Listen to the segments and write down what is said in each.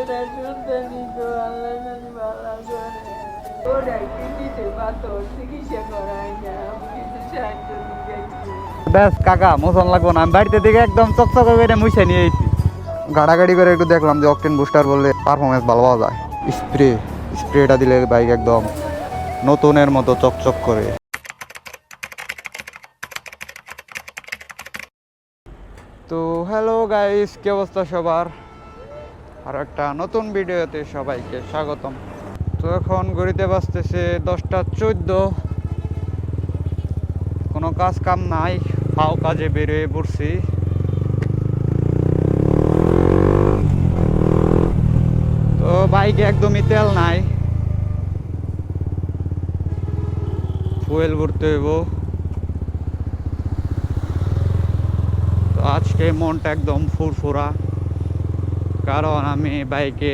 এটা শুনতে নিতো আল্লাহ জানি ভালো করে ওরা কিডনিতে পাথর চিকিৎসা করাই না কিছু সাহায্য ব্যাস কাকা মোশন লাগবো না। আমি বাড়িতে দিকে একদম চকচক করে মুছে নিয়ে এসেছি গাড়াগাড়ি করে একটু দেখলাম যে অকটেন বুস্টার বললে পারফরমেন্স ভালো পাওয়া যায়। স্প্রে স্প্রেটা দিলে বাইক একদম নতুনের মতো চকচক করে। তো হ্যালো গাইস কি অবস্থা সবার? আর একটা নতুন ভিডিওতে সবাইকে স্বাগতম। তো এখন ঘড়িতে বাজতেছে দশটা চোদ্দ। কোনো কাজ কাম নাই হাও কাজে বেরিয়ে পড়ছি। তো বাইকে একদমই তেল নাই। ফুয়েল ভরতে হইব। তো আজকে মনটা একদম ফুরফুরা। কারণ আমি বাইকে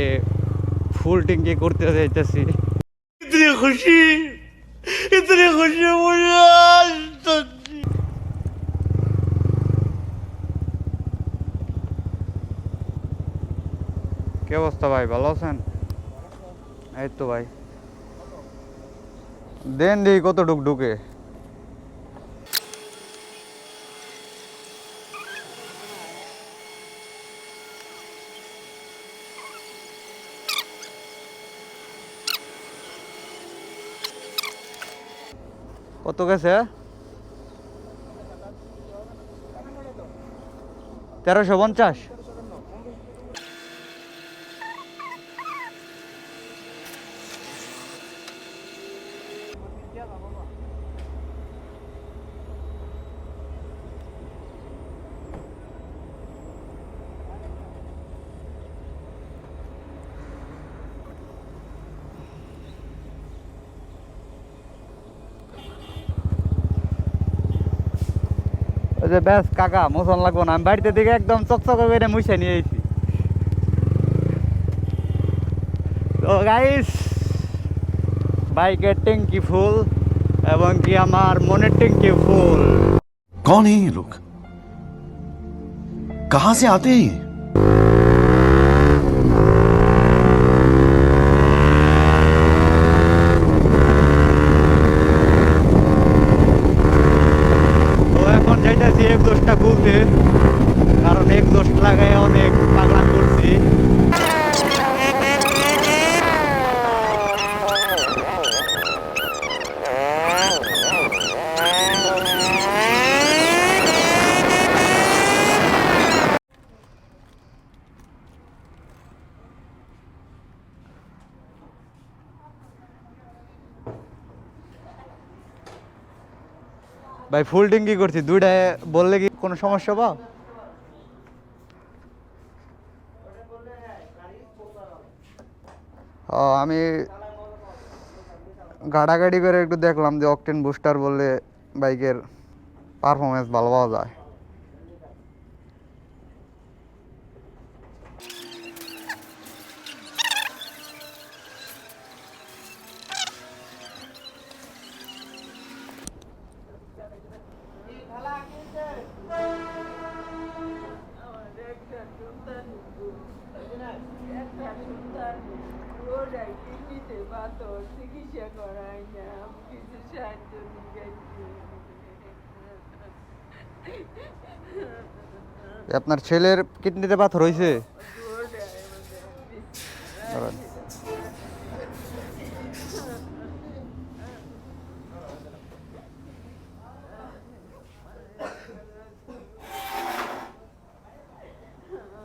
ফুল ট্যাঙ্কি করতে চাইতেছি খুশি খুশি কে অবস্থা ভাই ভালো আছেন? এই তো ভাই। দেন দি কত ডুক ঢুকে। কত গেছে? তেরোশো পঞ্চাশ। ওই যে ব্যাস কাকা মোশন লাগবো না আমি বাড়িতে দিকে একদম চকচক করে মুছে নিয়ে এসেছি তো গাইস বাইকের ট্যাঙ্কি ফুল এবং কি আমার মনের ট্যাঙ্কি ফুল कौन है ये लोग कहां से आते हैं এক দোষটা খুলতে কারণ এক দোষ লাগায় অনেক পাগলা করছি। ভাই, ফুল ট্যাঙ্কি করছি দুইটায় বললে কি কোনো সমস্যা পাও? আমি গাড়াগাড়ি করে একটু দেখলাম যে অকটেন বুস্টার বললে বাইকের পারফরমেন্স ভালো পাওয়া যায়। আপনার ছেলের কিডনিতে পাথর হয়েছে দাঁড়ান।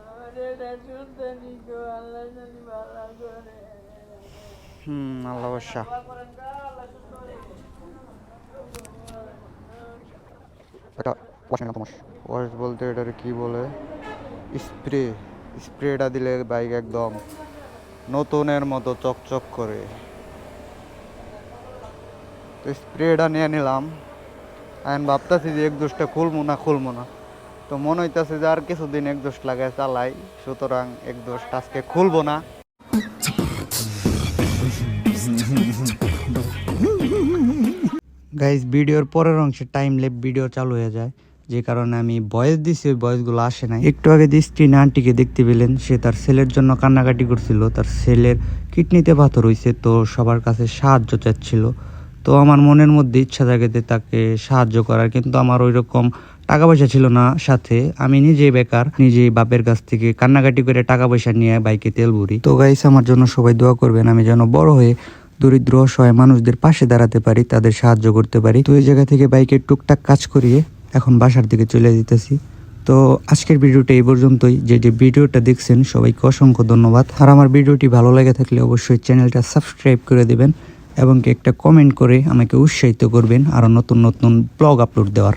আমার এটা শুনতে নিতো আল্লাহ জানি ভালো করে হুম, আল্লাহ বর্ষা এটা ওয়াশ বলতে এটার কি বলে? স্প্রে স্প্রেটা দিলে বাইক একদম নতুনের মতো চকচক করে। তো স্প্রেটা নিয়ে নিলাম। আমি ভাবতেছি যে এক দোষটা খুলবো না খুলবো না। তো মনে হইতেছে যে আর কিছুদিন এক দোষ লাগায় চালাই, সুতরাং এক দোষটা আজকে খুলবো না। গাইজ ভিডিওর পরের অংশে টাইম লেপ ভিডিও চালু হয়ে যায়, যে কারণে আমি বয়স দিছি, ওই বয়সগুলো আসে নাই। একটু আগে যে স্ক্রিনে আন্টিকে দেখতে পেলেন, সে তার ছেলের জন্য কান্নাকাটি করছিল, তার ছেলের কিডনিতে পাথর হইছে, তো সবার কাছে সাহায্য চাচ্ছিল। তো আমার মনের মধ্যে ইচ্ছা জাগে যে তাকে সাহায্য করার, কিন্তু আমার ওই রকম টাকা পয়সা ছিল না, সাথে আমি নিজেই বেকার, নিজেই বাপের কাছ থেকে কান্নাকাটি করে টাকা পয়সা নিয়ে বাইকে তেল ভরি। তো গাইস আমার জন্য সবাই দোয়া করবেন, আমি যেন বড় হয়ে দরিদ্র, অসহায় মানুষদের পাশে দাঁড়াতে পারি, তাদের সাহায্য করতে পারি। তো এই জায়গা থেকে বাইকের টুকটাক কাজ করিয়ে এখন বাসার দিকে চলে যেতেছি। তো আজকের ভিডিওটা এই পর্যন্তই। যে যে ভিডিওটা দেখছেন, সবাইকে অসংখ্য ধন্যবাদ। আর আমার ভিডিওটি ভালো লেগে থাকলে অবশ্যই চ্যানেলটা সাবস্ক্রাইব করে দেবেন এবং একটা কমেন্ট করে আমাকে উৎসাহিত করবেন আরও নতুন নতুন ব্লগ আপলোড দেওয়ার।